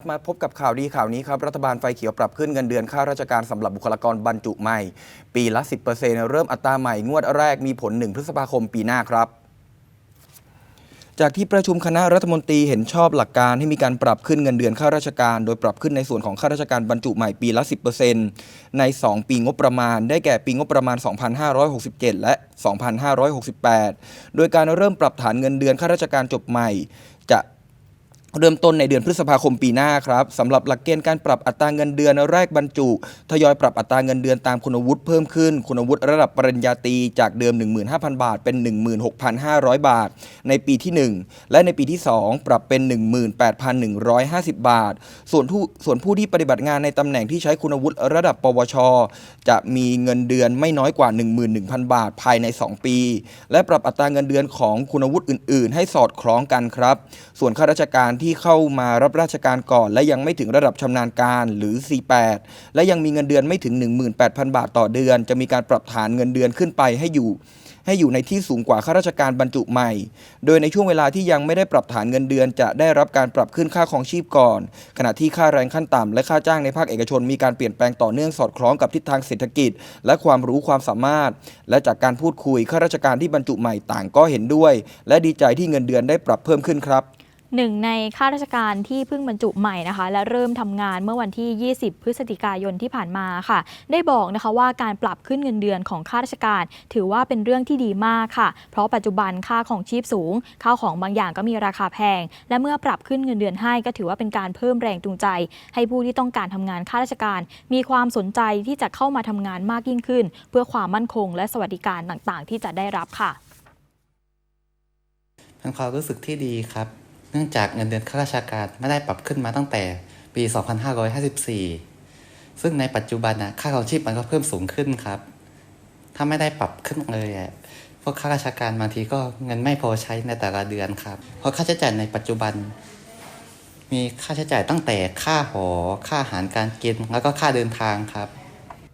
มาพบกับข่าวดีข่าวนี้ครับ รัฐบาลไฟเขียวปรับขึ้นเงินเดือนข้าราชการสำหรับบุคลากรบรรจุใหม่ ปีละ 10%เริ่มอัตราใหม่งวดแรกมีผล 1 พฤษภาคมปีหน้าครับจากที่ประชุมคณะรัฐมนตรีเห็นชอบหลักการให้มีการปรับขึ้นเงินเดือนข้าราชการ โดยปรับขึ้นในส่วนของข้าราชการบรรจุใหม่ปีละ 10%ใน 2 ปีงบประมาณ ได้แก่ปีงบประมาณ 2567 และ 2568 โดยการเริ่มปรับฐานเงินเดือนข้าราชการจบใหม่ จะ เริ่มต้นในเดือนพฤษภาคมปีหน้าครับสำหรับหลักเกณฑ์การปรับอัตราเงินเดือนแรกบรรจุ ทยอยปรับอัตราเงินเดือนตามคุณวุฒิเพิ่มขึ้น คุณวุฒิระดับปริญญาตรีจากเดิม 15,000 บาท เป็น 16,500 บาท ในปีที่ 1 และในปีที่ 2 ปรับเป็น 18,150 บาท ส่วนผู้ส่วนผู้ที่ปฏิบัติงานในตำแหน่งที่ใช้คุณวุฒิระดับ ปวช จะมีเงินเดือนไม่น้อยกว่า 11,000 บาท ภายใน 2 ปี และปรับอัตราเงินเดือนของคุณวุฒิอื่น ๆ ให้สอดคล้องกันครับ ส่วนข้าราชการที่ที่เข้ามารับราชการก่อน และยังไม่ถึงระดับชำนาญการหรือ C8 และยังมีเงินเดือนไม่ถึง 18,000 บาทต่อเดือน จะมีการปรับฐานเงินเดือนขึ้นไปให้อยู่ให้อยู่ในที่สูงกว่าข้าราชการบรรจุใหม่ โดยในช่วงเวลาที่ยังไม่ได้ปรับฐานเงินเดือน จะได้รับการปรับขึ้นค่าครองชีพก่อน ขณะที่ค่าแรงขั้นต่ำและค่าจ้างในภาคเอกชน มีการเปลี่ยนแปลงต่อเนื่องสอดคล้องกับทิศทางเศรษฐกิจ และความรู้ความสามารถ และจากการพูดคุยข้าราชการที่บรรจุใหม่ต่างก็เห็นด้วย และดีใจที่เงินเดือนได้ปรับเพิ่มขึ้นครับ หนึ่งในข้าราชการที่เพิ่งบรรจุใหม่นะคะ และเริ่มทำงานเมื่อวันที่ 20 พฤศจิกายนที่ผ่านมาค่ะ ได้บอกนะคะว่าการปรับขึ้นเงินเดือนของข้าราชการ ถือว่าเป็นเรื่องที่ดีมากค่ะ เพราะปัจจุบันค่าของชีพสูงข้าวของบางอย่างก็มีราคาแพง และเมื่อปรับขึ้นเงินเดือนให้ก็ถือว่าเป็นการเพิ่มแรงจูงใจ ให้ผู้ที่ต้องการทำงานข้าราชการ มีความสนใจที่จะเข้ามาทำงานมากยิ่งขึ้น เพื่อความมั่นคง และสวัสดิการต่างๆ ที่จะได้รับค่ะเป็นความรู้สึกที่ดีครับ เนื่องจากเงินเดือนข้าราชการไม่ได้ปรับขึ้นมาตั้งแต่ปี 2554 ซึ่งในปัจจุบันนะค่าครองชีพมันก็เพิ่มสูงขึ้นครับ ถ้าไม่ได้ปรับขึ้นเลยอะพวกข้าราชการบางทีก็เงินไม่พอใช้ในแต่ละเดือนครับ เพราะค่าใช้จ่ายในปัจจุบัน มีค่าใช้จ่ายตั้งแต่ค่าหอ ค่าอาหารการกิน แล้วก็ค่าเดินทางครับ